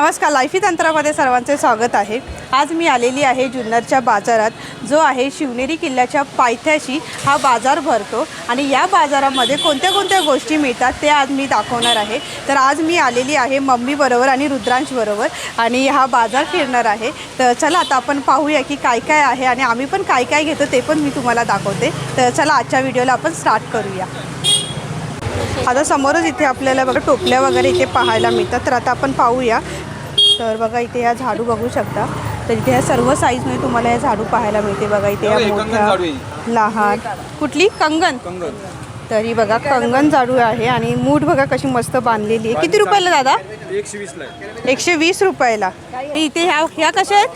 नमस्कार लाईफी तंत्रामध्ये सर्वांचे स्वागत आहे. आज मी आलेली आहे जुन्नरच्या बाजारात जो आहे शिवनेरी किल्ल्याच्या पायथ्याशी हा बाजार भरतो आणि या बाजारामध्ये कोणत्या कोणत्या गोष्टी मिळतात ते आज मी दाखवणार आहे. तर आज मी आलेली आहे मम्मीबरोबर आणि रुद्रांशबरोबर आणि हा बाजार फिरणार आहे. तर चला आता आपण पाहूया की काय काय आहे आणि आम्ही पण काय काय घेतो ते पण मी तुम्हाला दाखवते. तर चला आजच्या व्हिडिओला आपण स्टार्ट करूया. आता समोरच इथे आपल्याला बघा टोपल्या वगैरे इथे पाहायला मिळतात. तर आता आपण पाहूया तर बघा इथे या झाडू बघू शकता. तर इथे ह्या सर्व साईजमध्ये तुम्हाला या झाडू पाहायला मिळते बघा इथे या मोठ्या. लहान. कुठली? कंगन. कंगन. तर ही बघा कंगन झाडू आहे आणि मूठ बघा कशी मस्त बांधलेली आहे. किती रुपयाला दादा? एकशे वीस रुपयाला. इथे ह्या ह्या कशा आहेत?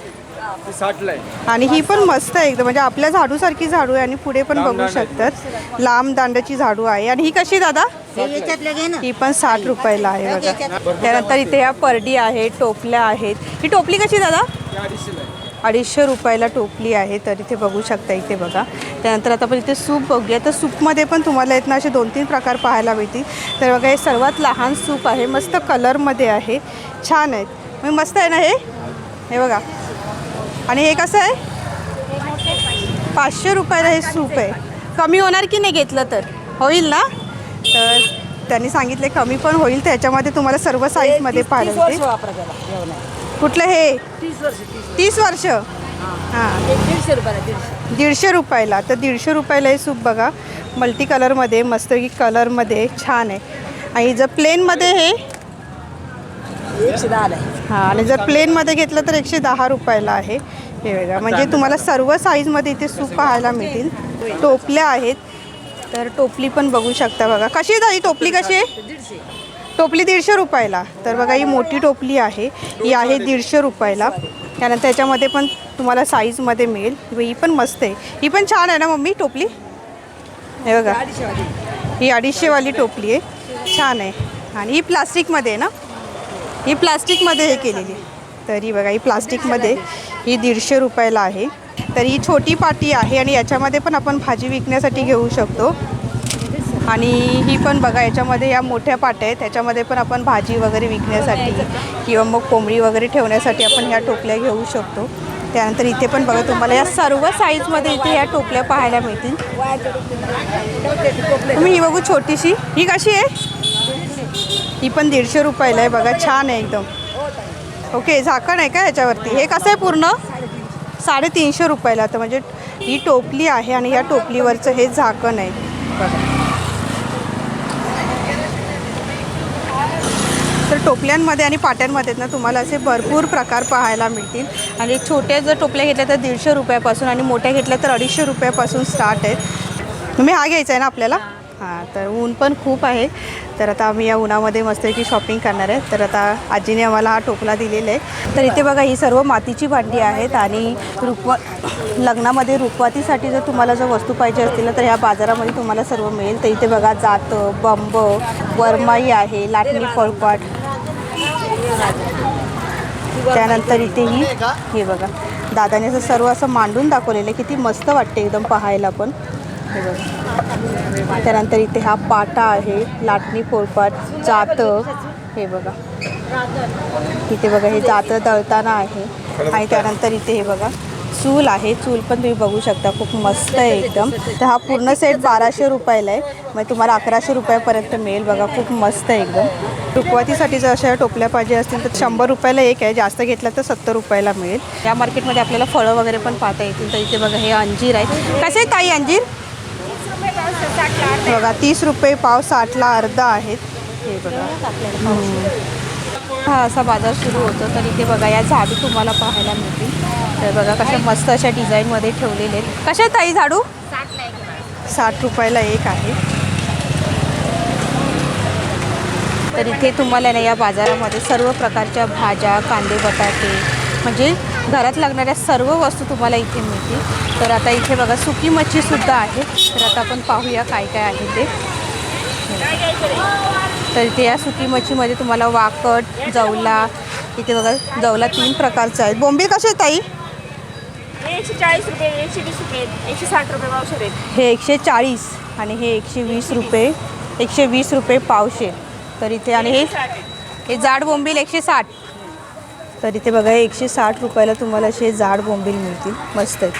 ती साठला आहे आणि ही पण मस्त आहे एकदम. म्हणजे आपल्या झाडूसारखी झाडू आहे आणि पुढे पण बघू दांड. आहे. शकतात. लांब दांडाची झाडू आहे. आणि ही कशी दादा? ही पण साठ रुपयाला आहे बघा. त्यानंतर इथे ह्या परडी आहेत टोपल्या आहेत. ही टोपली कशी दादा? ती अडीचशेला आहे. अडीचशे रुपयाला टोपली आहे. तर इथे बघू शकता इथे बघा. त्यानंतर आता आपण इथे सूप बघूया. तर सूपमध्ये पण तुम्हाला इथनं असे दोन तीन प्रकार पाहायला मिळतील. तर बघा हे सर्वात लहान सूप आहे. मस्त कलरमध्ये आहे. छान आहेत. मग मस्त आहे ना हे? हे बघा. आणि हे कसं आहे? पाचशे रुपयाला हे सूप आहे. कमी होणार की नाही घेतलं तर? होईल ना? तर त्यांनी सांगितले कमी पण होईल त्याच्यामध्ये तुम्हाला सर्व साईजमध्ये नाही. कुठलं हे? तीस वर्ष हां. दीडशे रुपयाला दीडशे. दीडशे रुपयाला. तर दीडशे रुपयाला हे सूप बघा. मल्टी कलरमध्ये मस्त की कलरमध्ये छान आहे. आणि जर प्लेनमध्ये हे एकशे दहाला आहे. हां आणि जर प्लेनमध्ये घेतलं तर एकशे दहा रुपयाला आहे. हे बघा म्हणजे तुम्हाला सर्व साईजमध्ये इथे सूप पाहायला मिळतील. टोपल्या आहेत. तर टोपली पण बघू शकता बघा. कशी आहे ताई? टोपली कशी आहे? टोपली दीडशे रुपयाला. तर बघा ही मोठी टोपली आहे. ही आहे दीडशे रुपयाला. त्यानंतर त्याच्यामध्ये पण तुम्हाला साईजमध्ये मिळेल. ही पण मस्त आहे. ही पण छान आहे ना मम्मी टोपली? हे बघा. ही अडीचशेवाली टोपली आहे. छान आहे. आणि ही प्लास्टिकमध्ये आहे ना? ही प्लास्टिकमध्ये हे केलेली तरी बघा ही प्लास्टिकमध्ये ही दीडशे रुपयाला आहे. तर ही छोटी पाटी आहे आणि याच्यामध्ये पण आपण भाजी विकण्यासाठी घेऊ शकतो. आणि ही पण बघा याच्यामध्ये या मोठ्या पाट्या आहेत. त्याच्यामध्ये पण आपण भाजी वगैरे विकण्यासाठी किंवा मग कोंबडी वगैरे ठेवण्यासाठी आपण ह्या टोपल्या घेऊ शकतो. त्यानंतर इथे पण बघा तुम्हाला या सर्व साईजमध्ये इथे या टोपल्या पाहायला मिळतील. तुम्ही ही बघू छोटीशी. ही कशी आहे? ही पण दीडशे रुपयाला आहे बघा छान आहे एकदम. ओके झाकण आहे का याच्यावरती? हे कसं आहे पूर्ण? साडेतीनशे रुपयाला. तर म्हणजे ही टोपली आहे आणि या टोपलीवरचं हे झाकण आहे. बघा तर टोपल्यांमध्ये आणि पाट्यांमध्ये ना तुम्हाला असे भरपूर प्रकार पाहायला मिळतील. आणि छोट्या जर टोपल्या घेतल्या तर दीडशे रुपयापासून आणि मोठ्या घेतल्या तर अडीचशे रुपयापासून स्टार्ट आहेत. तुम्ही हा घ्यायचा आहे ना आपल्याला? हां तर ऊन पण खूप आहे. तर आता आम्ही या उन्हामध्ये मस्तपैकी शॉपिंग करणार आहे. तर आता आजीने आम्हाला हा टोपला दिलेला आहे. तर इथे बघा ही सर्व मातीची भांडी आहेत आणि रुपवा लग्नामध्ये रुखवातीसाठी जर तुम्हाला जर वस्तू पाहिजे असतील तर ह्या बाजारामध्ये तुम्हाला सर्व मिळेल. तर इथे बघा जातं बंब वरमाई आहे लाटणी फळपाट. त्यानंतर इथे ही हे बघा. दादाने असं सर्व असं मांडून दाखवलेलं आहे. किती मस्त वाटते एकदम पाहायला पण. हे बघा. त्यानंतर इथे हा पाटा आहे लाटणी पोळपाट जातं. हे बघा. इथे बघा हे जातं दळताना आहे. आणि त्यानंतर इथे हे बघा चूल आहे. चूल पण तुम्ही बघू शकता खूप मस्त आहे एकदम. तर हा पूर्ण सेट बाराशे रुपयाला आहे. म्हणजे तुम्हाला अकराशे रुपयापर्यंत मिळेल बघा खूप मस्त आहे एकदम. रुखवातीसाठी जर अशा टोपल्या पाहिजे असतील तर शंभर रुपयाला एक आहे. जास्त घेतला तर सत्तर रुपयाला मिळेल. या मार्केटमध्ये आपल्याला फळं वगैरे पण पाहता येतील. तर इथे बघा हे अंजीर आहे. कसे आहे ताई अंजीर? बघा तीस रुपये पाव साठला अर्धा आहेत. हे बघा. हा असा बाजार सुरू होतो. तर इथे बघा या झाडू तुम्हाला पाहायला मिळतील. तर बघा कशा मस्त अशा डिझाईनमध्ये ठेवलेले आहेत. कशा ताई झाडू? साठ रुपयाला एक आहे. तर इथे तुम्हाला ना या बाजारामध्ये सर्व प्रकारच्या भाज्या कांदे बटाटे म्हणजे घरात लागणाऱ्या सर्व वस्तू तुम्हाला इथे मिळतील. तर आता इथे बघा सुकी मच्छीसुद्धा आहे. तर आता आपण पाहूया काय काय आहे ते. तर इथे या सुकी मच्छीमध्ये तुम्हाला वाकट जवला इथे बघा जवला तीन प्रकारचा आहे बोंबील कसे ताई? एकशे चाळीस रुपये एकशे वीस रुपये एकशे साठ रुपये आहेत. हे एकशे चाळीस आणि हे एकशे वीस रुपये एकशे वीस रुपये पावशे तर इथे आणि हे हे जाड बोंबील एकशे साठ. तर इथे बघा एकशे साठ रुपयाला तुम्हाला असे जाड बोंबील मिळतील. मस्त आहेत.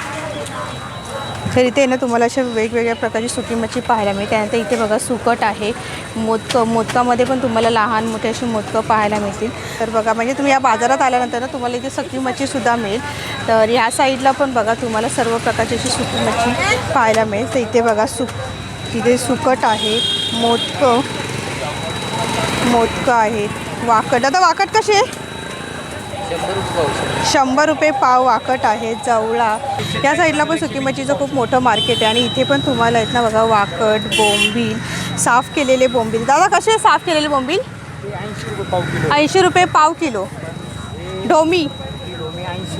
तर इथे ना तुम्हाला अशा वेगवेगळ्या प्रकारची सुकी मच्छी पाहायला मिळते. त्यानंतर इथे बघा सुकट आहे. मोदकं मोदकामध्ये पण तुम्हाला लहान मोठे अशी मोदकं पाहायला मिळतील. तर बघा म्हणजे तुम्ही या बाजारात आल्यानंतर ना तुम्हाला इथे सुकी मच्छीसुद्धा मिळेल. तर ह्या साईडला पण बघा तुम्हाला सर्व प्रकारची अशी सुकी मच्छी पाहायला मिळेल. तर इथे बघा सुक तिथे सुकट आहे मोदकं मोदकं आहेत. वाकड. आता वाकट कसे? आहे शंभर रुपये पाव वाकट आहे जवळा. या साईडला पण सुकी मच्छीचं खूप मोठं मार्केट आहे आणि इथे पण तुम्हाला आहेत ना बघा वाकट बोंबील साफ केलेले बोंबील. दादा कसे साफ केलेले बोंबील? ऐंशी रुपये पाव किलो. ढोमी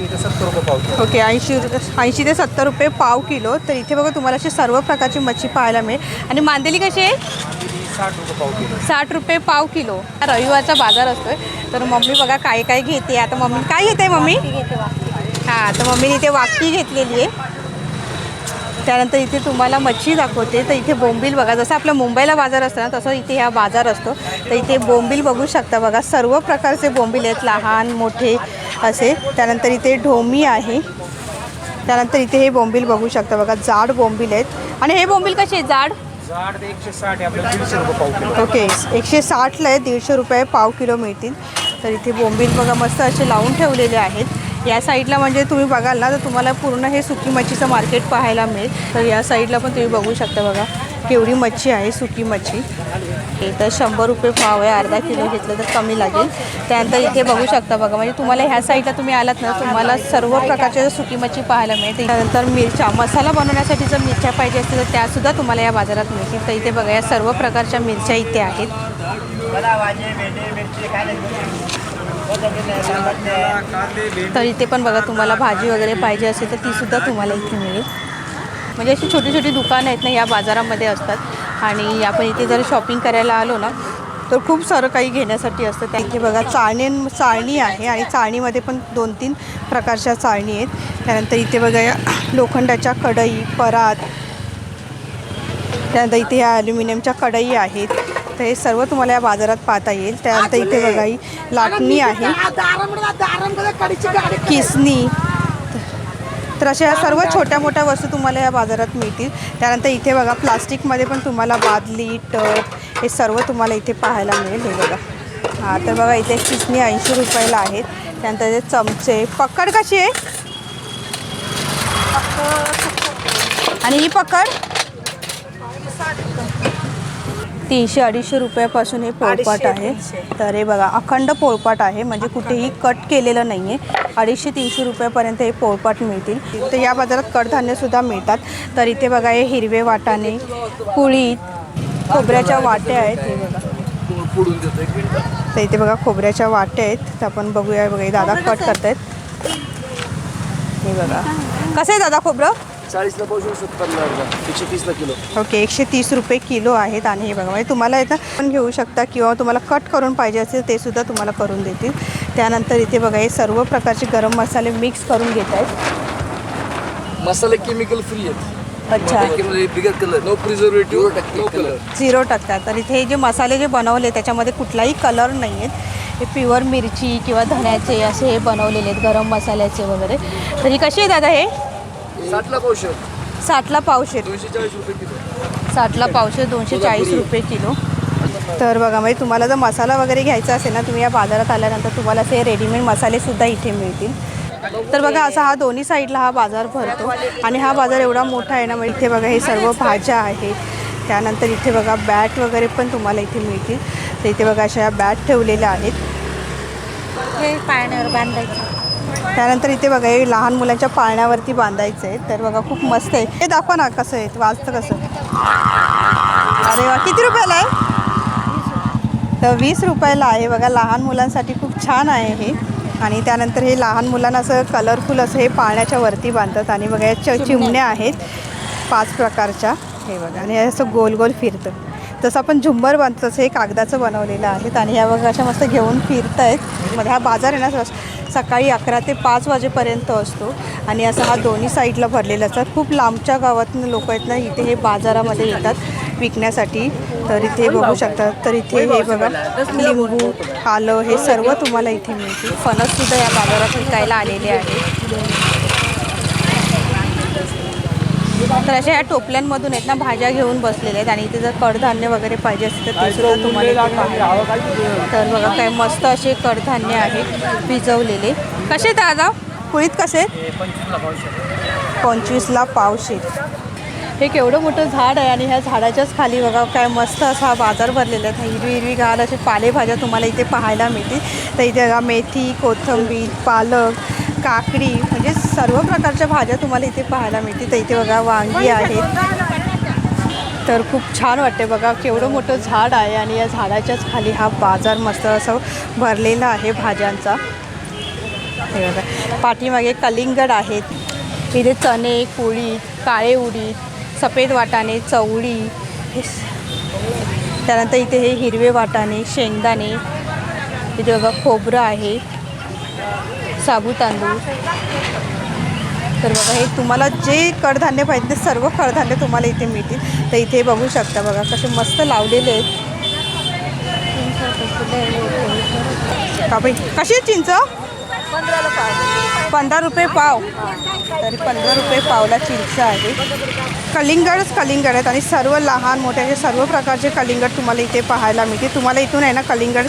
ऐंशी ते सत्तर रुपये पाव किलो. ओके ऐंशी ऐंशी ते सत्तर रुपये पाव किलो. तर इथे बघा तुम्हाला अशी सर्व प्रकारची मच्छी पाहायला मिळेल. आणि मांदेली कशी आहे? साठ रुपये पाव किलो. साठ रुपये पाव किलो. रविवारचा बाजार असतोय. तर मम्मी बघा काय काय घेते. आता मम्मी काय घेते मम्मी? हां तर मम्मीने इथे वाकटी घेतलेली आहे. त्यानंतर इथे तुम्हाला मच्छी दाखवते. तर इथे बोंबील बघा जसं आपल्या मुंबईला बाजार असतं ना तसं इथे हा बाजार असतो. तर इथे बोंबील बघू शकता बघा. सर्व प्रकारचे बोंबील आहेत. लहान मोठे असे. त्यानंतर इथे ढोमी आहे. त्यानंतर इथे हे बोंबील बघू शकता बघा जाड बोंबील आहेत. आणि हे बोंबील कसे आहेत? जाड? ओके एकशे साठला आहे दीडशे रुपये पाव किलो मिळतील. तर इथे बोंबील बघा मस्त असे लावून ठेवलेले आहेत. या साईडला म्हणजे तुम्ही बघाल ना तर तुम्हाला पूर्ण हे सुकी मच्छीचं मार्केट पाहायला मिळेल. तर या साईडला पण तुम्ही बघू शकता बघा केवढी मच्छी आहे सुकी मच्छी. तर शंभर रुपये पाव आहे अर्धा किलो घेतलं तर कमी लागेल. त्यानंतर इथे बघू शकता बघा म्हणजे तुम्हाला ह्या साईडला तुम्ही आलात ना तुम्हाला सर्व प्रकारच्या सुकी मच्छी पाहायला मिळते त्यानंतर मिरच्या मसाला बनवण्यासाठी जर मिरच्या पाहिजे असतील तर त्यासुद्धा तुम्हाला या बाजारात मिळतील. तर इथे बघा या सर्व प्रकारच्या मिरच्या इथे आहेत. तर इथे पण बघा तुम्हाला भाजी वगैरे पाहिजे असेल तर तीसुद्धा तुम्हाला इथे मिळेल. म्हणजे अशी छोटी छोटी दुकानं आहेत ना या बाजारामध्ये असतात. आणि आपण इथे जर शॉपिंग करायला आलो ना तर खूप सारं काही घेण्यासाठी असतं त्या इथे बघा चाळणी चाळणी आहे आणि चाळणीमध्ये पण दोन तीन प्रकारच्या चाळणी आहेत त्यानंतर इथे बघा या लोखंडाच्या कढई परात त्यानंतर इथे या ॲल्युमिनियमच्या कढई आहेत तर हे सर्व तुम्हाला या बाजारात पाहता येईल त्यानंतर इथे बघा ही लाटणी आहे किसनी तर अशा या सर्व छोट्या मोठ्या वस्तू तुम्हाला या बाजारात मिळतील. त्यानंतर इथे बघा प्लास्टिकमध्ये पण तुम्हाला बादली टप हे सर्व तुम्हाला इथे पाहायला मिळेल. हे बघा. हां तर बघा इथे किसनी ऐंशी रुपयाला आहेत. त्यानंतर इथे चमचे. पकड कशी आहे? आणि ही पकड? तीनशे अडीचशे रुपयापासून हे पोळपाट आहे. तर हे बघा अखंड पोळपाट आहे. म्हणजे कुठेही कट केलेलं नाही आहे अडीचशे तीनशे रुपयापर्यंत हे पोळपाट मिळतील. तर या बाजारात कडधान्यसुद्धा मिळतात. तर इथे बघा हे हिरवे वाटाणे कुळीत खोबऱ्याच्या वाट्या आहेत. हे बघा. तर इथे बघा खोबऱ्याच्या वाट्या आहेत. तर आपण बघूया बघा दादा कट करतायत. हे बघा. कसं आहे दादा खोबरं? चाळीसला पावशे सत्तरला अर्धा एकशे तीसला किलो. ओके एकशे तीस रुपये किलो आहेत आणि हे बघा म्हणजे तुम्हाला इथं पण घेऊ शकता किंवा तुम्हाला कट करून पाहिजे असेल ते सुद्धा तुम्हाला करून देतील. त्यानंतर इथे बघा हे सर्व प्रकारचे गरम मसाले मिक्स करून घेत आहेत. मसाले केमिकल फ्री आहेत. अच्छा. बिगर colour no preservative no colour zero टक्का तर इथे हे जे मसाले जे बनवले त्याच्यामध्ये कुठलाही कलर नाही आहेत हे प्युअर मिरची किंवा धण्याचे असे हे बनवलेले आहेत गरम मसाल्याचे वगैरे. तर ही कशी आहे दादा हे? साठला पावशे साठला पावशे दोनशे चाळीस रुपये किलो. साठला पावशे दोनशे चाळीस रुपये किलो. तर बघा म्हणजे तुम्हाला जर मसाला वगैरे घ्यायचा असेल ना तुम्ही या बाजारात आल्यानंतर तुम्हाला असे रेडीमेड मसालेसुद्धा इथे मिळतील. तर बघा असा हा दोन्ही साईडला हा बाजार भरतो. आणि हा बाजार एवढा मोठा आहे ना मग इथे बघा हे सर्व भाज्या आहेत. त्यानंतर इथे बघा बॅट वगैरे पण तुम्हाला इथे मिळतील. तर इथे बघा अशा या बॅट ठेवलेल्या आहेत. हे पाण्यावर बांधायचं. त्यानंतर इथे बघा हे लहान मुलांच्या पाळण्यावरती बांधायचं आहे. तर बघा खूप मस्त आहे. हे दाखवा ना कसं आहे वाजतं कसं. अरे वा किती रुपयाला आहे? तर वीस रुपयाला आहे. बघा लहान मुलांसाठी खूप छान आहे हे. आणि त्यानंतर हे लहान मुलांना असं कलरफुल असं हे पाळण्याच्या वरती बांधतात. आणि बघा या च चिमण्या आहेत पाच प्रकारच्या. हे बघा आणि हे असं गोल गोल फिरतं. जसं आपण झुंबर बांधतो तसं हे कागदाचं बनवलेलं आहेत आणि ह्या बघा अशा मस्त घेऊन फिरत आहेत मध्ये हा बाजार आहे ना सकाळी अकरा ते पाच वाजेपर्यंत असतो. आणि असं हा दोन्ही साईडला भरलेला असतात. खूप लांबच्या गावातून लोक आहेत ना इथे हे बाजारामध्ये येतात विकण्यासाठी. तर इथे बघू शकता तर इथे हे बघा लिंबू आलं हे सर्व तुम्हाला इथे मिळतील. फणससुद्धा या बाजारात विकायला आलेले आहे तर अशा ह्या टोपल्यांमधून आहेत ना भाज्या घेऊन बसलेल्या आहेत. आणि इथे जर कडधान्य वगैरे पाहिजे असेल तर ते सुद्धा तुम्हाला इथे तर बघा काय मस्त असे कडधान्य आहेत भिजवलेले. कसे दादा कुळीत कसे पंचवीसला पावशे हे केवढं मोठं झाड आहे आणि ह्या झाडाच्याच खाली बघा काय मस्त असा हा बाजार भरलेला आहे. हिरवी हिरवी घाल असे पालेभाज्या तुम्हाला इथे पाहायला मिळतील. तर इथे बघा मेथी कोथिंबीर पालक काकडी म्हणजे सर्व प्रकारच्या भाज्या तुम्हाला इथे पाहायला मिळतील. तर इथे बघा वांगी आहेत तर खूप छान वाटते बघा केवढं मोठं झाड आहे आणि या झाडाच्याच खाली हा बाजार मस्त असं भरलेला आहे भाज्यांचा. हे बघा पाठीमागे कलिंगड आहेत. इथे चणे पोळी काळे उडीद सफेद वाटाणे चवळी. त्यानंतर इथे हे हिरवे वाटाणे शेंगदाणे. इथे बघा खोबरं आहे. साबू तांदूळ. तर बघा हे तुम्हाला जे कडधान्य पाहिजे ते सर्व कडधान्य तुम्हाला इथे मिळतील. तर इथे बघू शकता बघा कसे मस्त लावलेले आहेत. का बाई कशी चिंच? पंधरा रुपये पाव. तरी पंधरा रुपये पावला चिंच आहे. कलिंगडच कलिंगड आहेत. आणि सर्व लहान मोठ्याचे सर्व प्रकारचे कलिंगड तुम्हाला इथे पाहायला मिळते तुम्हाला इथून आहे ना कलिंगड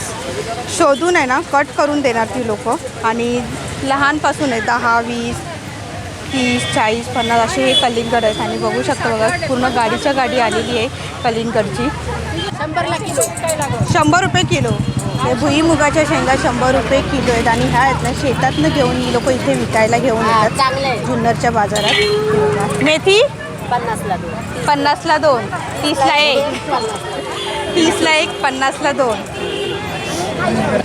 शोधून आहे ना कट करून देणार ती लोक. आणि लहानपासून आहे दहा वीस तीस चाळीस पन्नास असे हे कलिंगड आहेत. आणि बघू शकता बघा पूर्ण गाडीच्या गाडी आलेली आहे कलिंगडची. शंभर रुपये किलो. हे भुईमुगाच्या शेंगा शंभर रुपये किलो आहेत. आणि ह्या आहेत ना शेतातनं घेऊन ही लोक इथे विकायला घेऊन येतात. जुन्नरच्या बाजारात. मेथी? पन्नासला दोन. पन्नासला दोन. तीसला एक. तीसला एक पन्नासला दोन.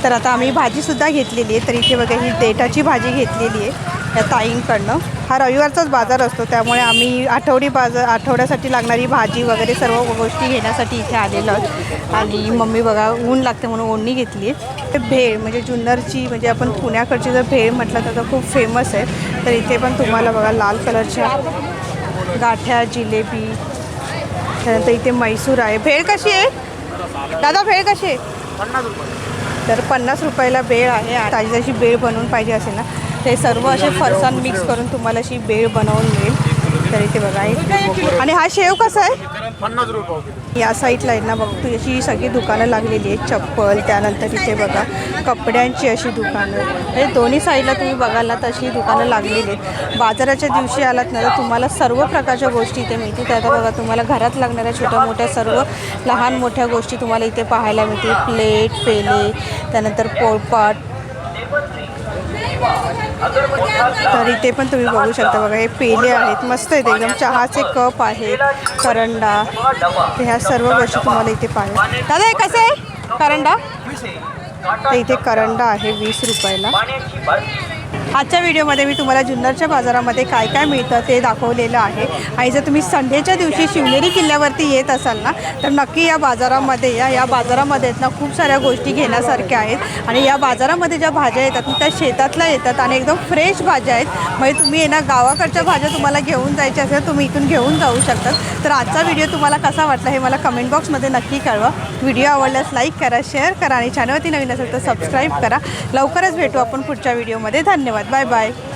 तर आता आम्ही भाजीसुद्धा घेतलेली आहे. तर इथे बघा ही देठाची भाजी घेतलेली आहे या ताईंकडनं. हा रविवारचाच बाजार असतो त्यामुळे आम्ही आठवडी बाजार आठवड्यासाठी लागणारी भाजी वगैरे सर्व गोष्टी घेण्यासाठी इथे आलेलो आहोत. आणि मम्मी बघा ऊन लागते म्हणून ओढणी घेतली आहे. भेळ म्हणजे जुन्नरची म्हणजे आपण पुण्याकडची जर भेळ म्हटलं तर तर खूप फेमस आहे. तर इथे पण तुम्हाला बघा लाल कलरच्या गाठ्या जिलेबी त्यानंतर इथे मैसूर आहे. भेळ कशी आहे? दादा भेळ कशी आहे? तर पन्नास रुपयाला बेळ आहे. ताजी जशी बेळ बनवून पाहिजे असेल ना ते सर्व असे फरसाण मिक्स करून तुम्हाला अशी बेळ बनवून मिळेल. तर इथे बघा आणि हा शेव कसा आहे? पन्नास रुपये या साईडला आहे ना बघ तू अशी सगळी दुकानं लागलेली आहेत चप्पल त्यानंतर इथे बघा कपड्यांची अशी दुकानं. म्हणजे दोन्ही साईडला तुम्ही बघाल ना तशी दुकानं लागलेली आहेत. बाजाराच्या दिवशी आलात ना तर तुम्हाला सर्व प्रकारच्या गोष्टी इथे मिळतील. तर आता बघा तुम्हाला घरात लागणाऱ्या छोट्या मोठ्या सर्व लहान मोठ्या गोष्टी तुम्हाला इथे पाहायला मिळतील. प्लेट पेले त्यानंतर पोळपाट. तर इथे पण तुम्ही बघू शकता बघा हे पेले आहेत मस्त आहेत एकदम. चहाचे कप आहेत करंडा. ह्या सर्व गोष्टी तुम्हाला इथे पाहायला दादा हे कसं आहे? करंडा? तर इथे करंडा आहे वीस रुपयाला. आजच्या व्हिडिओमध्ये मी तुम्हाला जुन्नरच्या बाजारामध्ये काय काय मिळतं ते दाखवलेलं आहे. आणि जर तुम्ही संडेच्या दिवशी शिवनेरी किल्ल्यावरती येत असाल ना तर नक्की या बाजारामध्ये या या बाजारामध्ये आहेत ना खूप साऱ्या गोष्टी घेण्यासारख्या आहेत. आणि या बाजारामध्ये ज्या भाज्या येतात त्या शेतातल्या येतात आणि एकदम फ्रेश भाज्या आहेत. म्हणजे तुम्ही आहे ना गावाकडच्या भाज्या तुम्हाला घेऊन जायच्या असेल तुम्ही इथून घेऊन जाऊ शकतात. तर आजचा व्हिडिओ तुम्हाला कसा वाटला हे मला कमेंट बॉक्समध्ये नक्की कळवा. व्हिडिओ आवडल्यास लाईक करा शेअर करा आणि चॅनलवरती नवीन असेल तर सबस्क्राईब करा. लवकरच भेटू आपण पुढच्या व्हिडिओमध्ये. धन्यवाद. Bye bye.